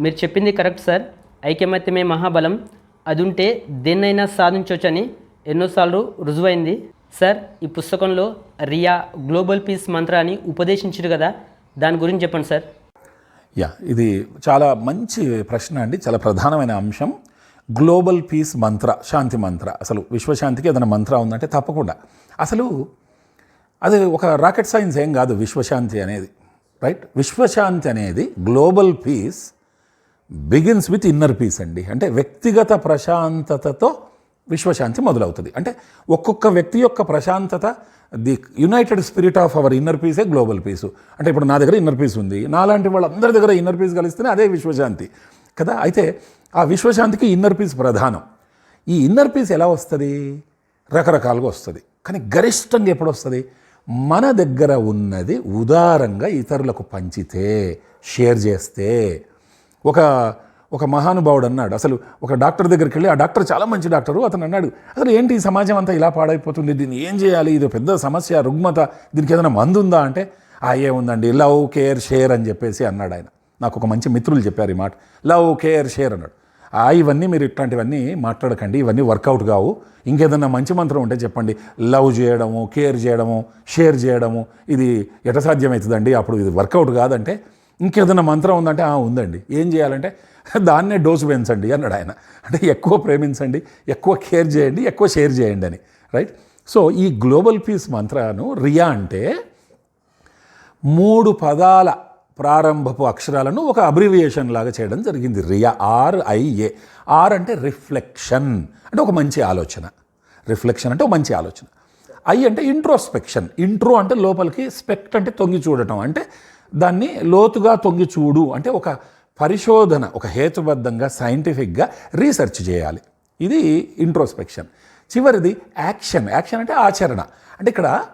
మీరు చెప్పింది correct sir. ఐకమత్యమే మహాబలం. అది ఉంటే దేన్నైనా సాధించవచ్చని ఎన్నోసార్లు రుజువైంది. సార్ ఈ పుస్తకంలో రియా గ్లోబల్ పీస్ మంత్రాన్ని ఉపదేశించారు కదా. దాని గురించి చెప్పండి సార్. యా ఇది చాలా మంచి ప్రశ్న అండి. చాలా ప్రధానమైన అంశం. గ్లోబల్ పీస్ మంత్ర శాంతి మంత్ర. అసలు విశ్వశాంతికి ఏదైనా మంత్ర ఉందంటే తప్పకుండా. అసలు అది ఒక రాకెట్ సైన్స్ ఏం కాదు విశ్వశాంతి అనేది. రైట్? విశ్వశాంతి అనేది global peace begins with inner peace అండి. అంటే వ్యక్తిగత ప్రశాంతతతో విశ్వశాంతి మొదలవుతుంది. అంటే ఒక్కొక్క వ్యక్తి యొక్క ప్రశాంతత the united spirit of our inner పీసే గ్లోబల్ పీసు అంటే ఇప్పుడు నా దగ్గర ఇన్నర్ పీస్ ఉంది. నాలాంటి వాళ్ళందరి దగ్గర ఇన్నర్ పీస్ కలిస్తేనే అదే విశ్వశాంతి. కదా? అయితే ఆ విశ్వశాంతికి ఇన్నర్ పీస్ ప్రధానం. ఈ ఇన్నర్ పీస్ ఎలా వస్తుంది? రకరకాలుగా వస్తుంది. కానీ గరిష్టంగా ఎప్పుడు వస్తుంది? మన దగ్గర ఉన్నది ఉదారంగా ఇతరులకు పంచితే షేర్ చేస్తే ఒక ఒక మహానుభావుడు అన్నాడు. అసలు ఒక డాక్టర్ దగ్గరికి వెళ్ళి ఆ డాక్టర్ చాలా మంచి డాక్టరు అతను అన్నాడు. అసలు ఏంటి ఈ సమాజం అంతా ఇలా పాడైపోతుంది? దీన్ని ఏం చేయాలి? ఇది పెద్ద సమస్య రుగ్మత దీనికి ఏదైనా మందు ఉందా? అంటే ఆ ఏముందండి? లవ్ కేర్ షేర్ అని చెప్పేసి అన్నాడు ఆయన. నాకు ఒక మంచి మిత్రులు చెప్పారు ఈ మాట. లవ్ కేర్ షేర్ అన్నాడు. ఆ ఇవన్నీ మీరు ఇట్లాంటివన్నీ మాట్లాడకండి. ఇవన్నీ వర్కౌట్ కావు. ఇంకేదన్నా మంచి మంత్రం ఉంటే చెప్పండి. లవ్ చేయడము కేర్ చేయడము షేర్ చేయడము. ఇది ఎట సాధ్యమవుతుందండి అప్పుడు ఇది వర్కౌట్ కాదంటే ఇంకేదైనా మంత్రం ఉందంటే ఆ ఉందండి. ఏం చేయాలంటే దాన్నే డోసు పెంచండి అన్నాడు ఆయన. అంటే ఎక్కువ ప్రేమించండి ఎక్కువ కేర్ చేయండి ఎక్కువ షేర్ చేయండి అని. రైట్? సో ఈ గ్లోబల్ పీస్ మంత్రాను రియా అంటే మూడు పదాల ప్రారంభపు అక్షరాలను ఒక అబ్రివియేషన్ లాగా చేయడం జరిగింది. రియా ఆర్ ఐఏ ఆర్ అంటే రిఫ్లెక్షన్. అంటే ఒక మంచి ఆలోచన. రిఫ్లెక్షన్ అంటే ఒక మంచి ఆలోచన. ఐ అంటే ఇంట్రోస్పెక్షన్. ఇంట్రో అంటే లోపలికి స్పెక్ట్ అంటే తొంగి చూడటం. అంటే దాన్ని లోతుగా తొంగి చూడు అంటే ఒక పరిశోధన ఒక హేతుబద్ధంగా సైంటిఫిక్గా రీసెర్చ్ చేయాలి. ఇది ఇంట్రోస్పెక్షన్ చివరిది యాక్షన్. యాక్షన్ అంటే ఆచరణ. అంటే ఇక్కడ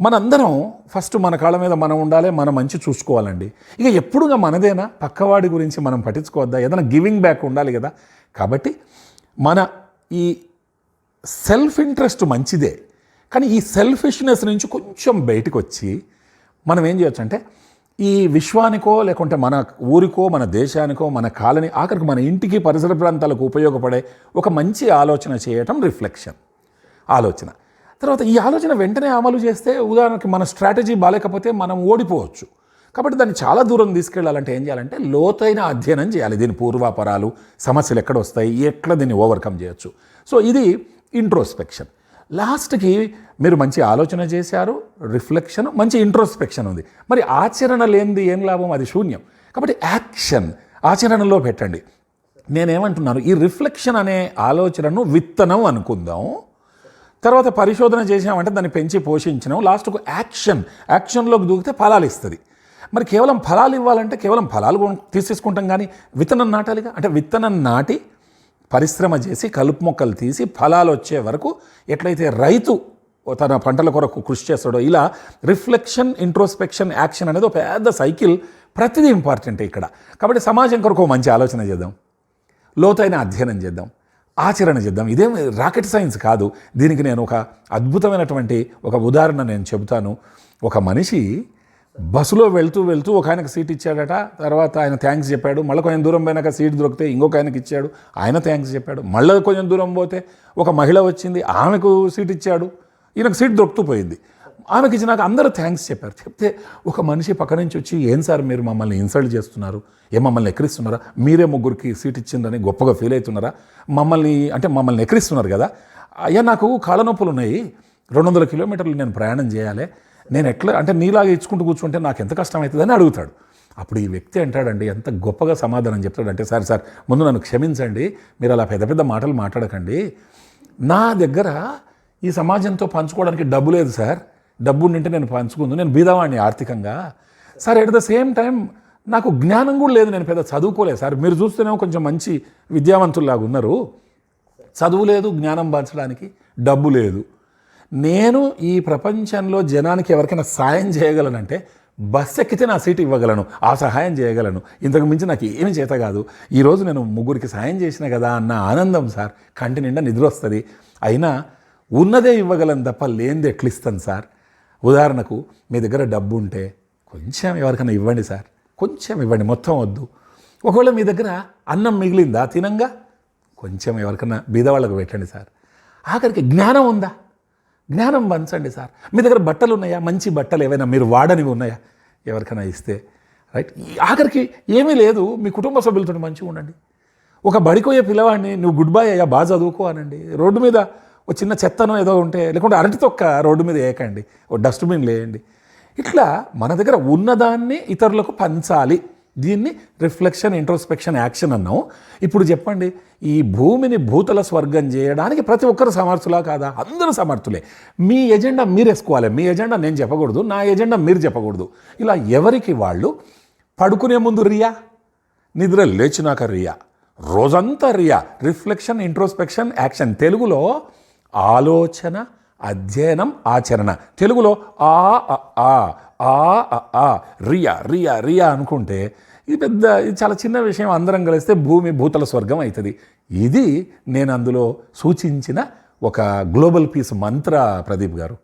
మనందరం ఫస్ట్ మన కాళ్ళ మీద మనం ఉండాలి మన మంచి చూసుకోవాలండి. ఇక ఎప్పుడుగా మనదేనా? పక్కవాడి గురించి మనం పట్టించుకోవద్దా? ఏదైనా గివింగ్ బ్యాక్ ఉండాలి కదా. కాబట్టి మన ఈ సెల్ఫ్ ఇంట్రెస్ట్ మంచిదే. కానీ ఈ సెల్ఫిష్నెస్ నుంచి కొంచెం బయటకు వచ్చి మనం ఏం చేయొచ్చు అంటే ఈ విశ్వానికో లేకుంటే మన ఊరికో మన దేశానికో మన కాలనీ ఆఖరికి మన ఇంటికి పరిసర ప్రాంతాలకు ఉపయోగపడే ఒక మంచి ఆలోచన చేయటం రిఫ్లెక్షన్ ఆలోచన. తర్వాత ఈ ఆలోచన వెంటనే అమలు చేస్తే ఉదాహరణకి మన స్ట్రాటజీ బాగాలేకపోతే మనం ఓడిపోవచ్చు. కాబట్టి దాన్ని చాలా దూరం తీసుకెళ్ళాలంటే ఏం చేయాలంటే లోతైన అధ్యయనం చేయాలి. దీని పూర్వాపరాలు సమస్యలు ఎక్కడ వస్తాయి ఎట్లా దీన్ని ఓవర్కమ్ చేయొచ్చు. సో ఇది ఇంట్రోస్పెక్షన్ లాస్ట్కి మీరు మంచి ఆలోచన చేశారు రిఫ్లెక్షన్ మంచి ఇంట్రోస్పెక్షన్ ఉంది. మరి ఆచరణ లేనిది ఏం లాభం? అది శూన్యం. కాబట్టి యాక్షన్ ఆచరణలో పెట్టండి. నేనేమంటున్నాను? ఈ రిఫ్లెక్షన్ అనే ఆలోచనను విత్తనం అనుకుందాం. తర్వాత పరిశోధన చేసామంటే దాన్ని పెంచి పోషించినాం. లాస్ట్కు యాక్షన్ యాక్షన్లోకి దూకితే ఫలాలు ఇస్తుంది. మరి కేవలం ఫలాలు ఇవ్వాలంటే కేవలం ఫలాలు తీసేసుకుంటాం కానీ విత్తనం నాటాలిగా? అంటే విత్తనం నాటి పరిశ్రమ చేసి కలుపు మొక్కలు తీసి ఫలాలు వచ్చే వరకు ఎట్లయితే రైతు తన పంటల కొరకు కృషి చేస్తాడో ఇలా రిఫ్లెక్షన్ ఇంట్రోస్పెక్షన్ యాక్షన్ అనేది ఒక పెద్ద సైకిల్ ప్రతిదీ ఇంపార్టెంట్ ఇక్కడ. కాబట్టి సమాజం కొరకు ఒక మంచి ఆలోచన చేద్దాం. లోతైన అధ్యయనం చేద్దాం. ఆచరణ చేద్దాం. ఇదేం రాకెట్ సైన్స్ కాదు. దీనికి నేను ఒక అద్భుతమైనటువంటి ఒక ఉదాహరణ నేను చెబుతాను. ఒక మనిషి బస్సులో వెళ్తూ వెళ్తూ ఒక ఆయనకు సీట్ ఇచ్చాడట. తర్వాత ఆయన థ్యాంక్స్ చెప్పాడు. మళ్ళీ కొంచెం దూరం పోయినాక సీట్ దొరికితే ఇంకొక ఆయనకి ఇచ్చాడు. ఆయన థ్యాంక్స్ చెప్పాడు. మళ్ళీ కొంచెం దూరం పోతే ఒక మహిళ వచ్చింది. ఆమెకు సీట్ ఇచ్చాడు. ఈయనకు సీట్ దొరుకుతూ పోయింది. ఆమెకి ఇచ్చినాక అందరూ థ్యాంక్స్ చెప్పారు. చెప్తే ఒక మనిషి పక్క నుంచి వచ్చి ఏం సార్ మీరు మమ్మల్ని ఇన్సల్ట్ చేస్తున్నారు? ఏ మమ్మల్ని ఎక్కిరిస్తున్నారా? మీరే ముగ్గురికి సీట్ ఇచ్చిందని గొప్పగా ఫీల్ అవుతున్నారా? మమ్మల్ని అంటే మమ్మల్ని ఎక్కిరిస్తున్నారు కదా. అయ్యా నాకు కాళ్ళ నొప్పులు ఉన్నాయి. రెండు వందల కిలోమీటర్లు నేను ప్రయాణం చేయాలి. నేను ఎట్లా అంటే నీలాగా ఇచ్చుకుంటూ కూర్చుంటే నాకు ఎంత కష్టం అవుతుందని అడుగుతాడు. అప్పుడు ఈ వ్యక్తి అంటాడండి ఎంత గొప్పగా సమాధానం చెప్తాడంటే సార్ సార్ ముందు నన్ను క్షమించండి మీరు అలా పెద్ద పెద్ద మాటలు మాట్లాడకండి. నా దగ్గర ఈ సమాజంతో పంచుకోవడానికి డబ్బు లేదు సార్. డబ్బు ఉంటే నేను పంచుకుందు నేను బీదవాడిని ఆర్థికంగా. Sir at the same time నాకు జ్ఞానం కూడా లేదు నేను పెద్ద చదువుకోలేదు సార్. మీరు చూస్తేనేమో కొంచెం మంచి విద్యావంతుల్లాగా ఉన్నారు చదువు లేదు జ్ఞానం పంచడానికి డబ్బు లేదు. నేను ఈ ప్రపంచంలో జనానికి ఎవరికైనా సాయం చేయగలనంటే బస్ ఎక్కితే నా సీటు ఇవ్వగలను ఆ సహాయం చేయగలను. ఇంతకు మించి నాకు ఏమి చేత కాదు. ఈరోజు నేను ముగ్గురికి సాయం చేసిన కదా అన్న ఆనందం సార్. కంటి నిండా నిద్ర వస్తుంది. అయినా ఉన్నదే ఇవ్వగలను తప్ప లేనిది ఎట్లిస్తాను సార్? ఉదాహరణకు మీ దగ్గర డబ్బు ఉంటే కొంచెం ఎవరికైనా ఇవ్వండి సార్. కొంచెం ఇవ్వండి మొత్తం వద్దు. ఒకవేళ మీ దగ్గర అన్నం మిగిలిందా తినంగా? కొంచెం ఎవరికైనా బీదవాళ్ళకు పెట్టండి సార్. ఆఖరికి జ్ఞానం ఉందా? జ్ఞానం పంచండి సార్. మీ దగ్గర బట్టలు ఉన్నాయా? మంచి బట్టలు ఏవైనా మీరు వాడనివి ఉన్నాయా? ఎవరికైనా ఇస్తే రైట్? ఆఖరికి ఏమీ లేదు. మీ కుటుంబ సభ్యులతో మంచిగా ఉండండి. ఒక బడికోయే పిల్లవాడిని నువ్వు గుడ్ బై అయ్యా బాగా చదువుకో అనండి. రోడ్డు మీద ఒక చిన్న చెత్తను ఏదో ఉంటే లేకుంటే అరటి తొక్క రోడ్డు మీద వేయకండి ఓ డస్ట్బిన్ లేయండి. ఇట్లా మన దగ్గర ఉన్నదాన్ని ఇతరులకు పంచాలి. దీన్ని రిఫ్లెక్షన్ ఇంట్రోస్పెక్షన్ యాక్షన్ అన్నాం ఇప్పుడు చెప్పండి ఈ భూమిని భూతల స్వర్గం చేయడానికి ప్రతి ఒక్కరు సమర్థులా కాదా? అందరూ సమర్థులే. మీ ఎజెండా మీరు వేసుకోవాలి. మీ ఎజెండా నేను చెప్పకూడదు నా ఎజెండా మీరు చెప్పకూడదు. ఇలా ఎవరికి వాళ్ళు పడుకునే ముందు రియా నిద్ర లేచినాక రియా రోజంతా రియా రిఫ్లెక్షన్ ఇంట్రోస్పెక్షన్ యాక్షన్. తెలుగులో ఆలోచన అధ్యయనం ఆచరణ. తెలుగులో ఆ ఆ ఆ ఆ రియా రియా రియా అనుకుంటే ఇది పెద్ద ఇది చాలా చిన్న విషయం. అందరం కలిస్తే భూమి భూతల స్వర్గం అవుతుంది. ఇది నేను అందులో సూచించిన ఒక గ్లోబల్ పీస్ మంత్ర ప్రదీప్ గారు.